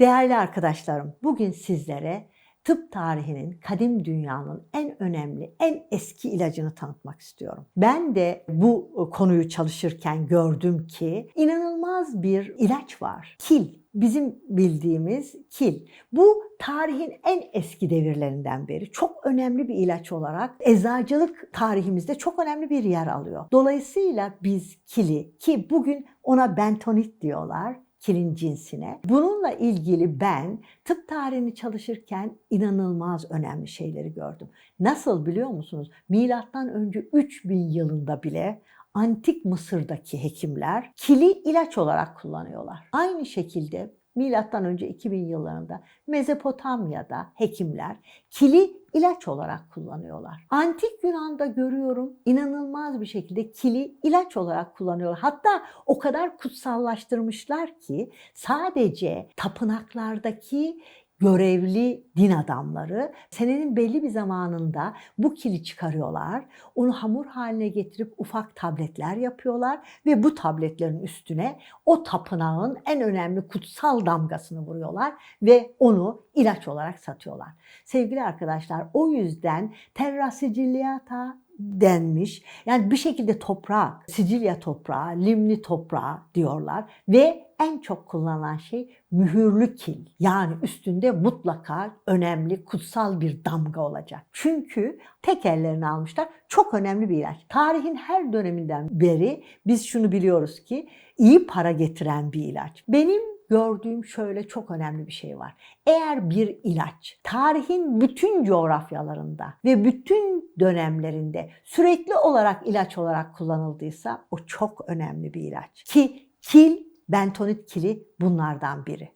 Değerli arkadaşlarım, bugün sizlere tıp tarihinin, kadim dünyanın en önemli, en eski ilacını tanıtmak istiyorum. Ben de bu konuyu çalışırken gördüm ki inanılmaz bir ilaç var. Kil. Bizim bildiğimiz kil. Bu tarihin en eski devirlerinden beri çok önemli bir ilaç olarak eczacılık tarihimizde çok önemli bir yer alıyor. Dolayısıyla biz kili ki bugün ona bentonit diyorlar kilin cinsine. Bununla ilgili ben tıp tarihini çalışırken inanılmaz önemli şeyleri gördüm. Nasıl biliyor musunuz? Milattan önce 3000 yılında bile antik Mısır'daki hekimler kili ilaç olarak kullanıyorlar. Aynı şekilde milattan önce 2000 yıllarında Mezopotamya'da hekimler kili ilaç olarak kullanıyorlar. Antik Yunan'da görüyorum inanılmaz bir şekilde kili ilaç olarak kullanıyorlar. Hatta o kadar kutsallaştırmışlar ki sadece tapınaklardaki görevli din adamları senenin belli bir zamanında bu kili çıkarıyorlar. Onu hamur haline getirip ufak tabletler yapıyorlar ve bu tabletlerin üstüne o tapınağın en önemli kutsal damgasını vuruyorlar ve onu ilaç olarak satıyorlar. Sevgili arkadaşlar o yüzden terra sigilliata denmiş. Yani bir şekilde toprak, Sicilya toprağı, limni toprağı diyorlar ve en çok kullanılan şey mühürlü kil. Yani üstünde mutlaka önemli kutsal bir damga olacak. Çünkü tek ellerini almışlar. Çok önemli bir ilaç. Tarihin her döneminden beri biz şunu biliyoruz ki iyi para getiren bir ilaç. Benim gördüğüm şöyle çok önemli bir şey var. Eğer bir ilaç tarihin bütün coğrafyalarında ve bütün dönemlerinde sürekli olarak ilaç olarak kullanıldıysa o çok önemli bir ilaç. Ki kil, bentonit kili bunlardan biri.